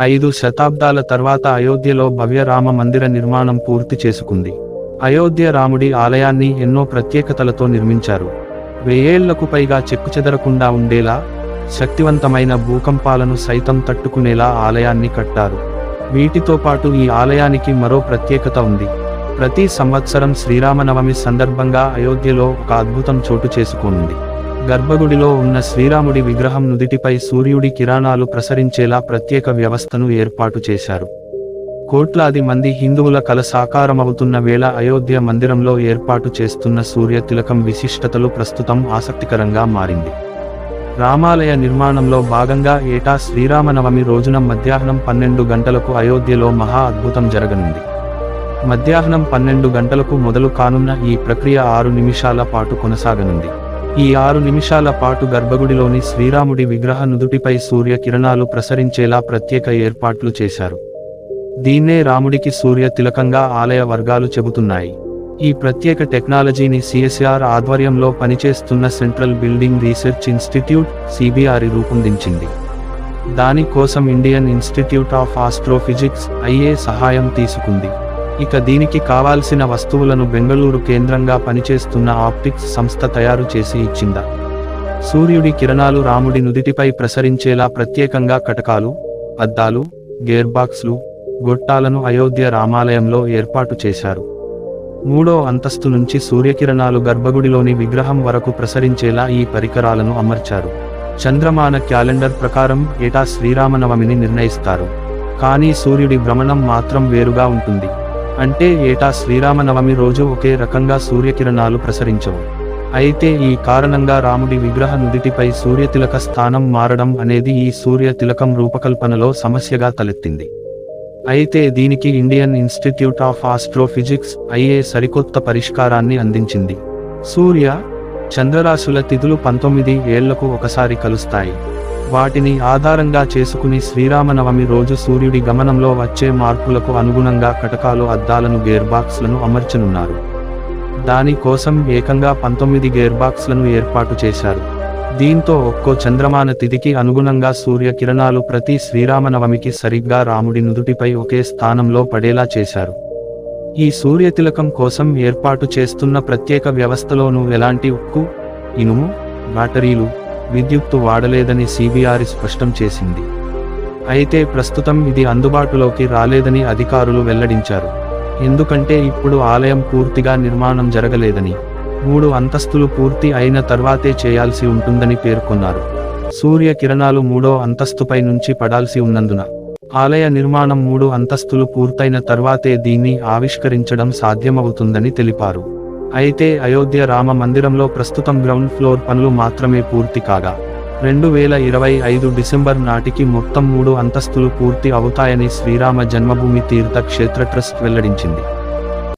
ఐదు శతాబ్దాల తర్వాత అయోధ్యలో భవ్య రామ మందిర నిర్మాణం పూర్తి చేసుకుంది. అయోధ్య రాముడి ఆలయాన్ని ఎన్నో ప్రత్యేకతలతో నిర్మించారు. వెయ్యేళ్ళకు పైగా చెక్కుచెదరకుండా ఉండేలా శక్తివంతమైన భూకంపాలను సైతం తట్టుకునేలా ఆలయాన్ని కట్టారు. వీటితో పాటు ఈ ఆలయానికి మరో ప్రత్యేకత ఉంది. ప్రతి సంవత్సరం శ్రీరామనవమి సందర్భంగా అయోధ్యలో ఒక అద్భుతం చోటు చేసుకుంది గర్భగుడిలో ఉన్న శ్రీరాముడి విగ్రహం నుదిటిపై సూర్యుడి కిరణాలు ప్రసరించేలా ప్రత్యేక వ్యవస్థను ఏర్పాటు చేశారు. కోట్లాది మంది హిందువుల కల సాకారమవుతున్న వేళ అయోధ్య మందిరంలో ఏర్పాటు చేస్తున్న సూర్య తిలకం విశిష్టతలు ప్రస్తుతం ఆసక్తికరంగా మారింది. రామాలయ నిర్మాణంలో భాగంగా ఏటా శ్రీరామనవమి రోజున మధ్యాహ్నం పన్నెండు గంటలకు అయోధ్యలో మహా అద్భుతం జరగనుంది. మధ్యాహ్నం పన్నెండు గంటలకు మొదలు కానున్న ఈ ప్రక్రియ ఆరు నిమిషాల పాటు కొనసాగనుంది. ఈ ఆరు నిమిషాల పాటు గర్భగుడిలోని శ్రీరాముడి విగ్రహ నుదుటిపై సూర్య కిరణాలు ప్రసరించేలా ప్రత్యేక ఏర్పాట్లు చేశారు. దీన్నే రాముడికి సూర్య తిలకంగా ఆలయ వర్గాలు చెబుతున్నాయి. ఈ ప్రత్యేక టెక్నాలజీని సిఎస్ఆర్ ఆధ్వర్యంలో పనిచేస్తున్న central building research institute CBRI రూపొందించింది. దాని కోసం Indian institute of astrophysics IA సహాయం తీసుకుంది. ఇక దీనికి కావాల్సిన వస్తువులను బెంగళూరు కేంద్రంగా పనిచేస్తున్న ఆప్టిక్స్ సంస్థ తయారు చేసి ఇచ్చిందా? సూర్యుడి కిరణాలు రాముడి నుదిటిపై ప్రసరించేలా ప్రత్యేకంగా కటకాలు అద్దాలు గేర్బాక్స్లు గొట్టాలను అయోధ్య రామాలయంలో ఏర్పాటు చేశారు. మూడో అంతస్తు నుంచి సూర్యకిరణాలు గర్భగుడిలోని విగ్రహం వరకు ప్రసరించేలా ఈ పరికరాలను అమర్చారు. చంద్రమాన క్యాలెండర్ ప్రకారం ఏటా శ్రీరామనవమిని నిర్ణయిస్తారు. కానీ సూర్యుడి భ్రమణం మాత్రం వేరుగా ఉంటుంది. అంటే ఏటా శ్రీరామనవమి రోజు ఒకే రకంగా సూర్యకిరణాలు ప్రసరించవు. అయితే ఈ కారణంగా రాముడి విగ్రహ నుదిటిపై సూర్యతిలక స్థానం మారడం అనేది ఈ సూర్య తిలకం రూపకల్పనలో సమస్యగా తలెత్తింది. అయితే దీనికి Indian institute of astrophysics IA సరికొత్త పరిష్కారాన్ని అందించింది. సూర్య చంద్రరాశుల తిథులు పంతొమ్మిది ఏళ్ళకు ఒకసారి కలుస్తాయి. వాటిని ఆధారంగా చేసుకుని శ్రీరామనవమి రోజు సూర్యుడి గమనంలో వచ్చే మార్పులకు అనుగుణంగా కటకాలు అద్దాలను గేర్బాక్స్లను అమర్చనున్నారు. దాని కోసం ఏకంగా పంతొమ్మిది గేర్బాక్స్లను ఏర్పాటు చేశారు. దీంతో ఒక్కో చంద్రమాన తిథికి అనుగుణంగా సూర్య కిరణాలు ప్రతి శ్రీరామనవమికి సరిగ్గా రాముడి నుదుటిపై ఒకే స్థానంలో పడేలా చేశారు. ఈ సూర్యతిలకం కోసం ఏర్పాటు చేస్తున్న ప్రత్యేక వ్యవస్థలోనూ ఎలాంటి ఉక్కు ఇనుము బ్యాటరీలు విద్యుత్తు వాడలేదని సిబిఆర్ స్పష్టం చేసింది. అయితే ప్రస్తుతం ఇది అందుబాటులోకి రాలేదని అధికారులు వెల్లడించారు. ఎందుకంటే ఇప్పుడు ఆలయం పూర్తిగా నిర్మాణం జరగలేదని మూడు అంతస్తులు పూర్తి అయిన తర్వాతే చేయాల్సి ఉంటుందని పేర్కొన్నారు. సూర్య కిరణాలు మూడో అంతస్తుపై నుంచి పడాల్సి ఉన్నందున ఆలయ నిర్మాణం మూడు అంతస్తులు పూర్తయిన తర్వాతే దీన్ని ఆవిష్కరించడం సాధ్యమవుతుందని తెలిపారు. అయితే అయోధ్య రామ మందిరంలో ప్రస్తుతం గ్రౌండ్ ఫ్లోర్ పనులు మాత్రమే పూర్తి కాగా రెండు వేల ఇరవై ఐదు డిసెంబర్ నాటికి మొత్తం మూడు అంతస్తులు పూర్తి అవుతాయని శ్రీరామ జన్మభూమి తీర్థ క్షేత్ర ట్రస్ట్ వెల్లడించింది.